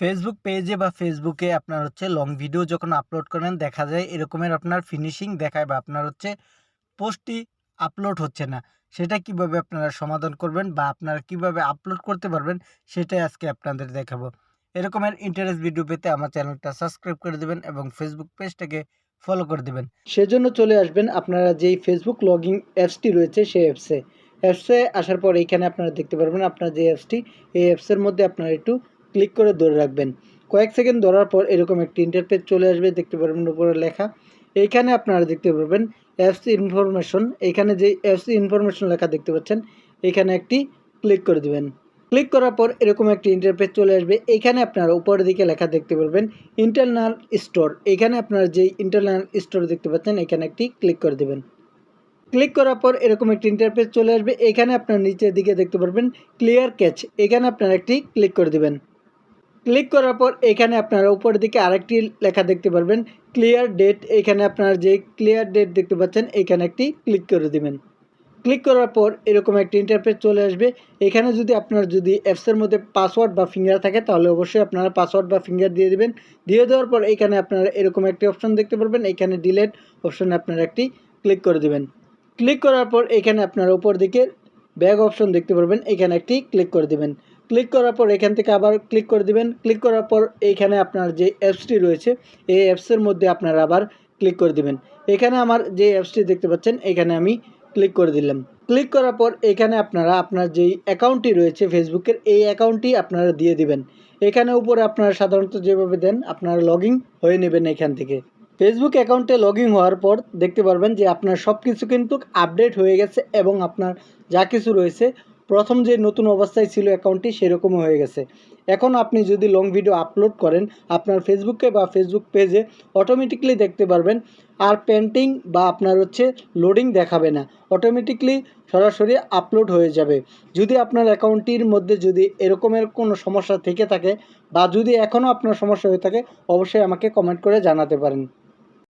Facebook পেজে বা ফেসবুকে আপনার হচ্ছে লং ভিডিও যখন আপলোড করেন, দেখা যায় এরকমের আপনার ফিনিশিং দেখায় বা আপনার হচ্ছে পোস্টটি আপলোড হচ্ছে না। সেটা কীভাবে আপনারা সমাধান করবেন বা আপনারা কীভাবে আপলোড করতে পারবেন, সেটাই আজকে আপনাদের দেখাবো। এরকমের ইন্টারেস্ট ভিডিও পেতে আমার চ্যানেলটা সাবস্ক্রাইব করে দেবেন এবং ফেসবুক পেজটাকে ফলো করে দেবেন। সেজন্য চলে আসবেন আপনারা যেই ফেসবুক লগিং অ্যাপসটি রয়েছে সেই অ্যাপসে অ্যাপসে আসার পর এইখানে আপনারা দেখতে পারবেন আপনার যে অ্যাপসটি এই অ্যাপসের মধ্যে আপনারা একটু ক্লিক করে ধরে রাখবেন। কয়েক সেকেন্ড ধরার পর এরকম একটি ইন্টারপেজ চলে আসবে, দেখতে পারবেন উপরে লেখা। এইখানে আপনারা দেখতে পারবেন অ্যাপস ইনফরমেশন এইখানে যে অ্যাপস ইনফরমেশন লেখা দেখতে পাচ্ছেন এখানে একটি ক্লিক করে দিবেন। ক্লিক করার পর এরকম একটি ইন্টারপেজ চলে আসবে। এখানে আপনারা উপরের দিকে লেখা দেখতে পারবেন ইন্টারনাল স্টোর এখানে আপনারা যে ইন্টারনাল স্টোর দেখতে পাচ্ছেন, এখানে একটি ক্লিক করে দেবেন। ক্লিক করার পর এরকম একটি ইন্টারপেজ চলে আসবে। এখানে আপনার নিচের দিকে দেখতে পারবেন ক্লিয়ার ক্যাচ এখানে আপনারা একটি ক্লিক করে দেবেন। ক্লিক করার পর এখানে আপনারা উপরের দিকে আরেকটি লেখা দেখতে পারবেন ক্লিয়ার ডেট এখানে আপনারা যে ক্লিয়ার ডেট দেখতে পাচ্ছেন, এখানে একটি ক্লিক করে দেবেন। ক্লিক করার পর এরকম একটি ইন্টারফেস চলে আসবে। এখানে যদি আপনার যদি অ্যাপসের মধ্যে পাসওয়ার্ড বা ফিঙ্গার থাকে, তাহলে অবশ্যই আপনারা পাসওয়ার্ড বা ফিঙ্গার দিয়ে দিবেন। দিয়ে দেওয়ার পর এখানে আপনারা এরকম একটি অপশন দেখতে পারবেন। এখানে ডিলেট অপশনে আপনারা একটি ক্লিক করে দেবেন। ক্লিক করার পর এখানে আপনারা উপর দিকে ব্যাগ অপশন দেখতে পারবেন। এখানে একটি ক্লিক করে দিবেন। ক্লিক করার পর এখান থেকে আবার ক্লিক করে দিবেন। ক্লিক করার পর এইখানে আপনার যে অ্যাপসটি রয়েছে, এই অ্যাপসের মধ্যে আপনারা আবার ক্লিক করে দিবেন। এখানে আমার যে অ্যাপসটি দেখতে পাচ্ছেন, এখানে আমি ক্লিক করে দিলাম। ক্লিক করার পর এখানে আপনারা আপনার যেই অ্যাকাউন্টটি রয়েছে ফেসবুকের এই অ্যাকাউন্টটি আপনারা দিয়ে দিবেন। এখানে উপরে আপনারা সাধারণত যেভাবে দেন, আপনারা লগ হয়ে নেবেন এখান থেকে। ফেসবুক অ্যাকাউন্টে লগ হওয়ার পর দেখতে পারবেন যে আপনার সব কিছু কিন্তু আপডেট হয়ে গেছে এবং আপনার যা কিছু রয়েছে প্রথম যে নতুন অবস্থায় ছিল অ্যাকাউন্টটি সেরকমই হয়ে গেছে। এখন আপনি যদি লং ভিডিও আপলোড করেন, আপনার ফেসবুকে বা ফেসবুক পেজে অটোমেটিকলি দেখতে পারবেন, আর পেন্টিং বা আপনার হচ্ছে লোডিং দেখাবে না। অটোমেটিকলি সরাসরি আপলোড হয়ে যাবে। যদি আপনার অ্যাকাউন্টটির মধ্যে যদি এরকমের কোনো সমস্যা থেকে থাকে, বা যদি এখনও আপনার সমস্যা হয়ে থাকে, অবশ্যই আমাকে কমেন্ট করে জানাতে পারেন।